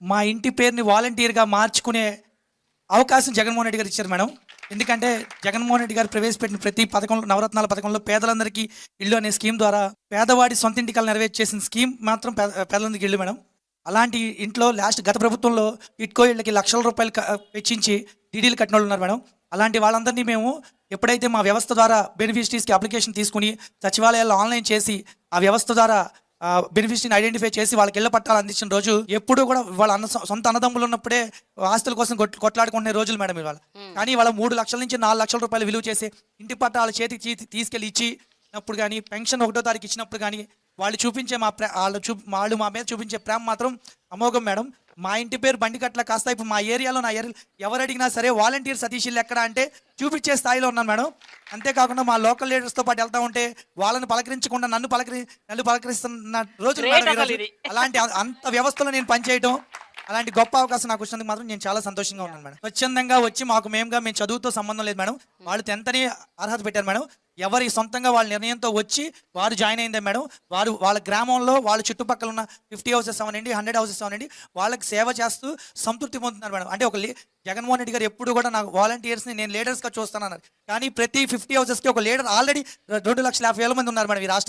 మా ఇంటి పేరుని వాలంటీర్గా మార్చుకునే అవకాశం జగన్మోహన్ రెడ్డి గారు ఇచ్చారు మేడం. ఎందుకంటే జగన్మోహన్ రెడ్డి గారు ప్రవేశపెట్టిన ప్రతి పథకంలో నవరత్నాల పథకంలో పేదలందరికీ ఇల్లు అనే స్కీమ్ ద్వారా పేదవాడి సొంత ఇంటికలు నెరవేర్చేసిన స్కీమ్ మాత్రం పేదలందరికీ ఇల్లు మేడం. అలాంటి ఇంట్లో లాస్ట్ గత ప్రభుత్వంలో ఇట్కో ఇళ్ళకి లక్షల రూపాయలు వెచ్చించి డీడీలు కట్టిన వాళ్ళు ఉన్నారు మేడం. అలాంటి వాళ్ళందరినీ మేము ఎప్పుడైతే మా వ్యవస్థ ద్వారా బెనిఫిషరీస్కి అప్లికేషన్ తీసుకుని సచివాలయాల్లో ఆన్లైన్ చేసి ఆ వ్యవస్థ ద్వారా బెనిఫిషరీని ఐడెంటిఫై చేసి వాళ్ళకి ఇళ్ళ పట్టాలు అందించిన రోజు ఎప్పుడూ కూడా వాళ్ళ అన్న సొంత అన్నదమ్ములు ఉన్నప్పుడే ఆస్తుల కోసం కొట్ కొట్లాడుకునే రోజులు మేడం ఇవాళ. కానీ వాళ్ళ మూడు లక్షల నుంచి నాలుగు లక్షల రూపాయలు విలువ చేసి ఇంటి పట్టాల చేతికి తీసుకెళ్ళి ఇచ్చి అప్పుడు కానీ పెన్షన్ ఒకటో తారీఖు ఇచ్చినప్పుడు కానీ వాళ్ళు చూపించే మా ప్రే వాళ్ళు చూ వాళ్ళు మా మీద చూపించే ప్రేమ మాత్రం అమోఘం మేడం. మా ఇంటి పేరు బండికట్ల కాస్త ఇప్పుడు మా ఏరియాలో నా ఏరియా ఎవరు అడిగినా సరే వాలంటీర్ సతీష్ ఇల్లు ఎక్కడ అంటే చూపించే స్థాయిలో ఉన్నాను మేడం. అంతేకాకుండా మా లోకల్ లీడర్స్తో పాటు వెళ్తా ఉంటే వాళ్ళని పలకరించకుండా నన్ను పలకరి నన్ను పలకరిస్తున్న. ఇది. అలాంటి అంత వ్యవస్థలో నేను పనిచేయటం అలాంటి గొప్ప అవకాశం నాకు వచ్చినందుకు మాత్రం నేను చాలా సంతోషంగా ఉన్నాను మేడం. స్వచ్ఛందంగా వచ్చి మాకు మేముగా మేము చదువుతో సంబంధం లేదు మేడం. వాళ్ళు టెన్త్ని అర్హత పెట్టారు మేడం. ఎవరి సొంతంగా వాళ్ళ నిర్ణయంతో వచ్చి వారు జాయిన్ అయిందే మేడం. వారు వాళ్ళ గ్రామంలో వాళ్ళ చుట్టుపక్కల ఉన్న ఫిఫ్టీ హౌసెస్ అవనండి హండ్రెడ్ హౌసెస్ అవనండి వాళ్ళకి సేవ చేస్తూ సంతృప్తి పొందుతున్నారు మేడం. అంటే ఒక జగన్మోహన్ రెడ్డి గారు ఎప్పుడు కూడా నాకు వాలంటీర్స్ని నేను లీడర్స్గా చూస్తానన్నారు. కానీ ప్రతి ఫిఫ్టీ హౌసెస్కి ఒక లీడర్ ఆల్రెడీ రెండు లక్షల యాభై వేల మంది ఉన్నారు మేడం ఈ రాష్ట్రంలో.